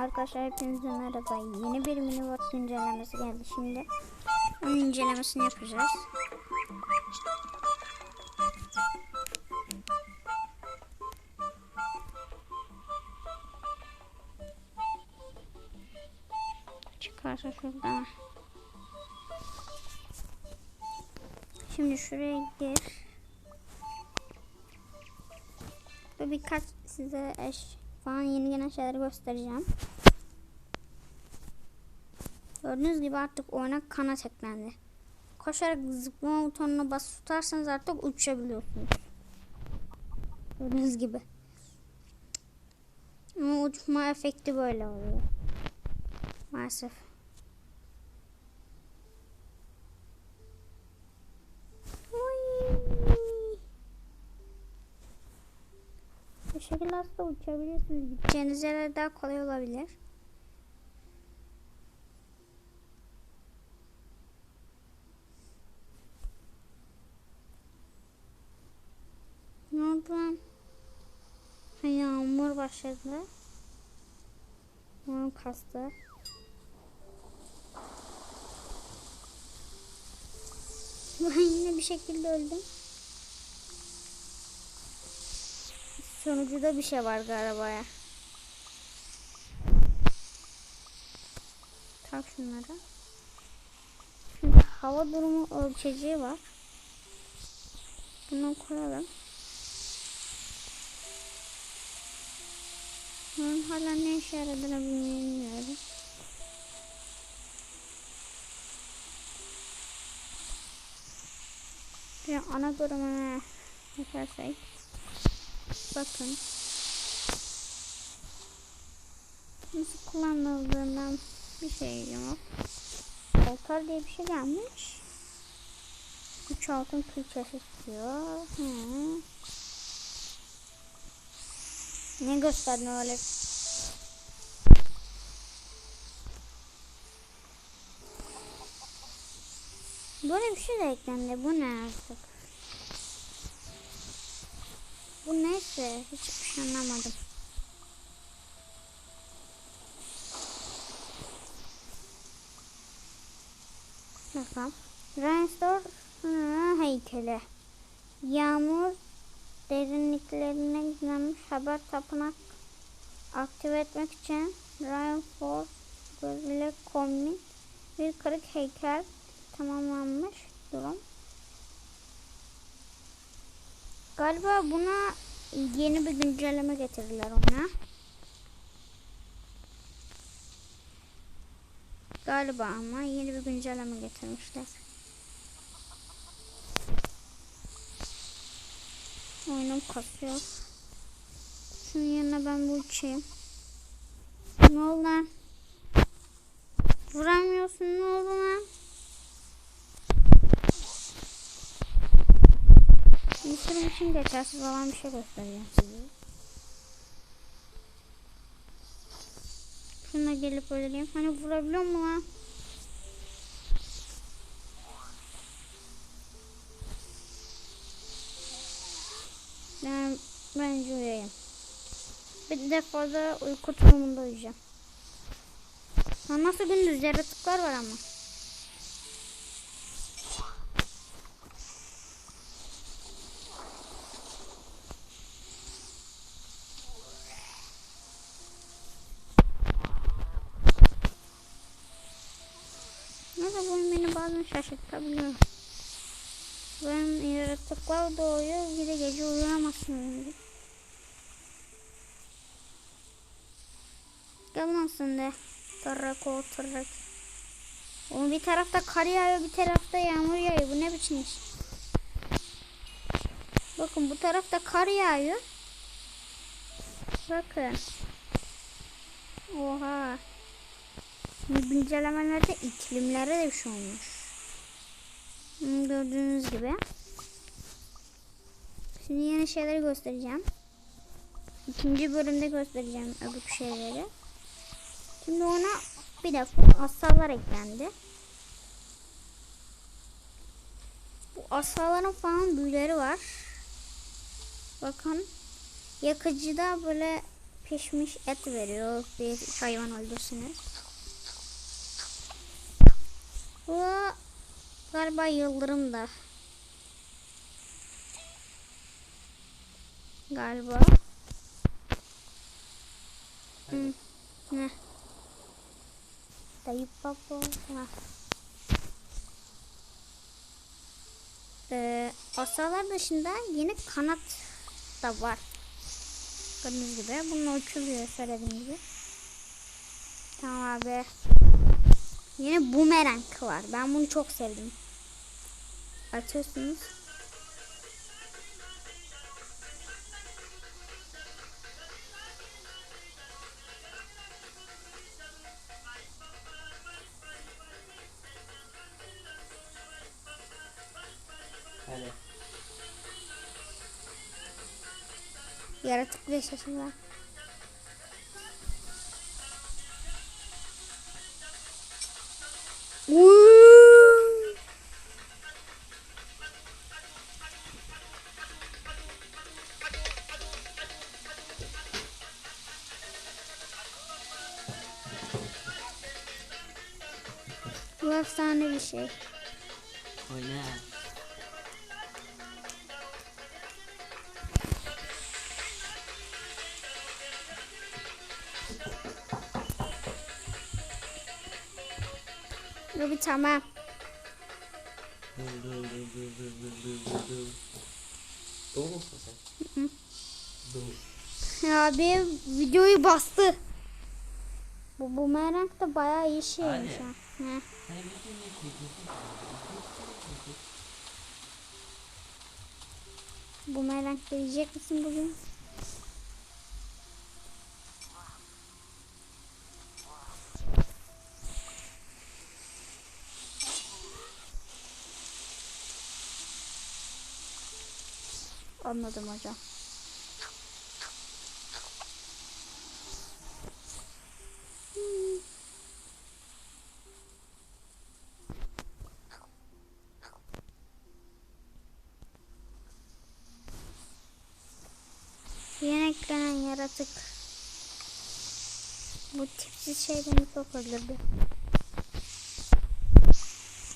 Arkadaşlar hepinize merhaba. Yeni bir minibot güncellemesi geldi. Şimdi onun incelemesini yapacağız. Çıkarsa şuradan. Şimdi şuraya gir. Ve birkaç size eş falan yeni gelen şeyleri göstereceğim. Gördüğünüz gibi artık oyuna kanat eklendi. Koşarak zıplama butonuna basıp tutarsanız artık uçabiliyorsunuz. Gördüğünüz gibi. Ama uçma efekti böyle oluyor. Maalesef. Bu şekilde aslında uçabilirsiniz. Gideceğiniz yerler daha kolay olabilir. Ne oldu lan? Ha, Yağmur başladı. Yağmur kastı. Ben yine bir şekilde öldüm. Sonucuda bir şey var galiba ya. Tak şunları. Şimdi hava durumu ölçeceği var. Bunu koyalım. Bunun hala ne işe yaradığını bilmiyorum. Bir ana durumuna yaparsak. Bakın. Nasıl kullanıldığından bir şey yok. Altar diye bir şey gelmiş. Üç altın külçesi istiyor. Hı. Ne gösterdin öyle? Böyle bir şey de eklendi. Bu ne artık? Bu neyse hiçbir şey anlamadım. Bakalım. Rainstorm ha, heykeli. Yağmur derinliklerine gizlenmiş haber tapınak aktive etmek için Rainforce ile kombin bir kırık heykel tamamlanmış durum. Galiba buna yeni bir güncelleme getirirler ona. Galiba ama yeni bir güncelleme getirmişler. Oyunum kasıyor. Şunun yerine ben bu uçayım. Ne oldu lan? Vuramıyorsun ne oldu lan? Mısırım için geçersiz olan bir şey göstereceğim size. Şuna gelip öldüreyim. Hani vurabiliyor mu lan? Bir defa da uyku tulumunda uyuyacağım. Lan nasıl gündüz yaratıklar var ama. Neyse oyun beni bazen şaşırtabiliyor. Ben yaratıklar doğuyor bir de gece uyuyamazsın. Gel lan sen de. Tırrak o tırrak. Oğlum bir tarafta kar yağıyor bir tarafta yağmur yağıyor. Bu ne biçim iş? Bakın bu tarafta kar yağıyor. Bakın. Oha. Güncellemelerde iklimlere de bir şey olmuş. Gördüğünüz gibi. Şimdi yeni şeyleri göstereceğim. İkinci bölümde göstereceğim öbür şeyleri. Şimdi ona bir defa asalar eklendi. Bu asaların falan büyüleri var. Bakın yakıcıda böyle pişmiş et veriyor. Bir hayvan öldürsünüz. Bu galiba yıldırım da. Galiba. Hı. Ne? Dayı baba. Ee, asalar dışında yeni kanat da var. Gördüğünüz gibi. Bununla uçuluyor söylediğim gibi. Tamam abi. Yine bumerang var. Ben bunu çok sevdim. Atıyorsunuz. Yaratık bir sesi var. Uuu. Bu efsane bir şey. Oyna. Dur dur. Doğru musun sen? Dur. Abi videoyu bastı. Bu bumerang da bayağı iyi şeymiş ha. He. Bir şey? Bumerang gelecek misin bugün? Anladım hocam. Hmm. Yeni eklenen yaratık. Bu tipsiz şey beni çok öldürdü.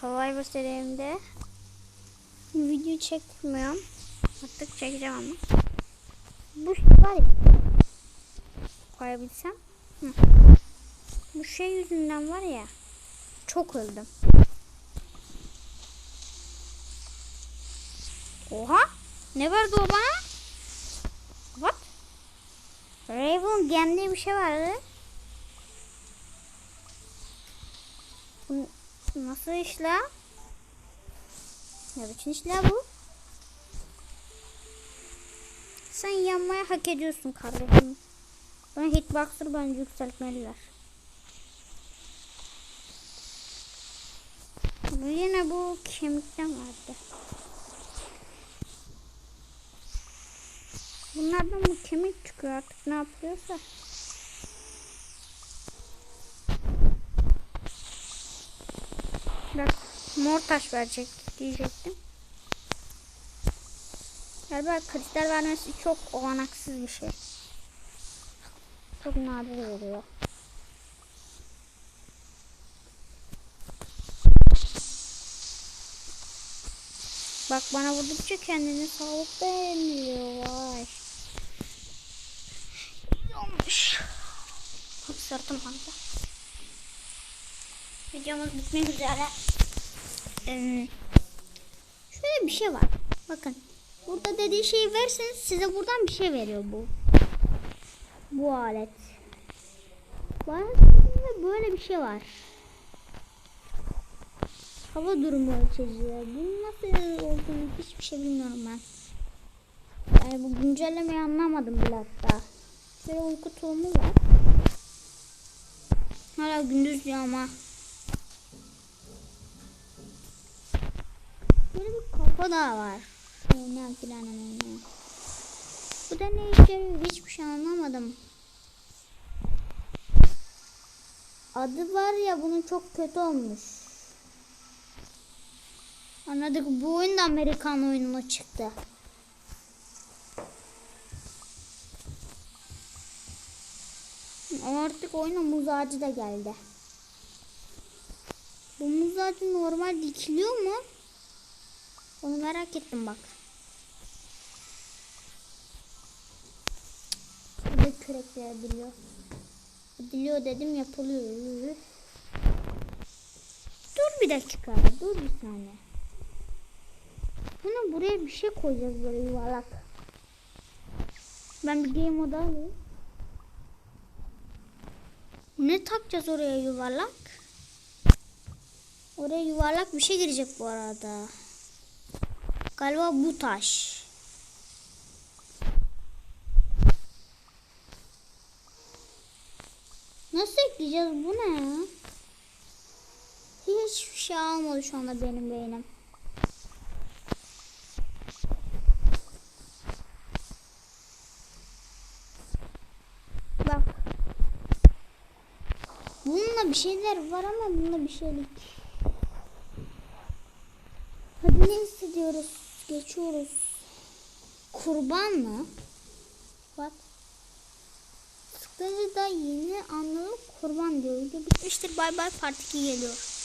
Survivor serimde video çekmiyorum. Artık çekeceğim ama. Bu şey var ya. Koyabilsem. Hı. Bu şey yüzünden var ya. Çok öldüm. Oha. Ne verdi o bana? What? Raven Gem diye bir şey vardı. Bu nasıl işler? Ne biçim işler bu? Sen yanmaya hak ediyorsun kardeşim. Bana hitboxer bence yükseltmeliler. Bu yine bu kemikten vardı. Bunlardan bu kemik çıkıyor artık ne yapıyorsa. Bak mor taş verecek diyecektim. Galiba kristal vermesi çok olanaksız bir şey. Çok nadir veriyor. Bak bana vurdukça kendini sağlık beğeniyor. Vay. Olmuş. Hop sırtım kanka. Videomuz bitmek üzere. Ee, şöyle bir şey var. Bakın. Burada dediği şeyi verseniz size buradan bir şey veriyor bu. Bu alet. Bazen böyle bir şey var. Hava durumu ölçücü. Bunun nasıl olduğunu hiçbir şey bilmiyorum ben. Yani bu güncellemeyi anlamadım bile hatta. Şöyle uyku tohumu var. Hala gündüz diyor ama. Böyle bir kafa da var. Ne filan ne. Bu da ne işe hiçbir şey anlamadım. Adı var ya bunun çok kötü olmuş. Anladık bu oyun da Amerikan oyununa çıktı. Artık oyuna muz ağacı da geldi. Bu muz ağacı normal dikiliyor mu? Onu merak ettim bak. Bir de kürekle ediliyor. Ediliyor dedim yapılıyor. Dur bir dakika. Dur bir saniye. Bunu buraya bir şey koyacağız böyle yuvarlak. Ben bir game alayım. Ne takacağız oraya yuvarlak? Oraya yuvarlak bir şey girecek bu arada. Galiba bu taş. Nasıl ekleyeceğiz bu ne ya? Hiçbir şey almadı şu anda benim beynim. Bak. Bununla bir şeyler var ama bununla bir şeylik. Hadi ne hissediyoruz? Geçiyoruz. Kurban mı? What? Sıkıcı da yeni anladım kurban diyor. Video bitmiştir. Bay bay part 2 geliyor.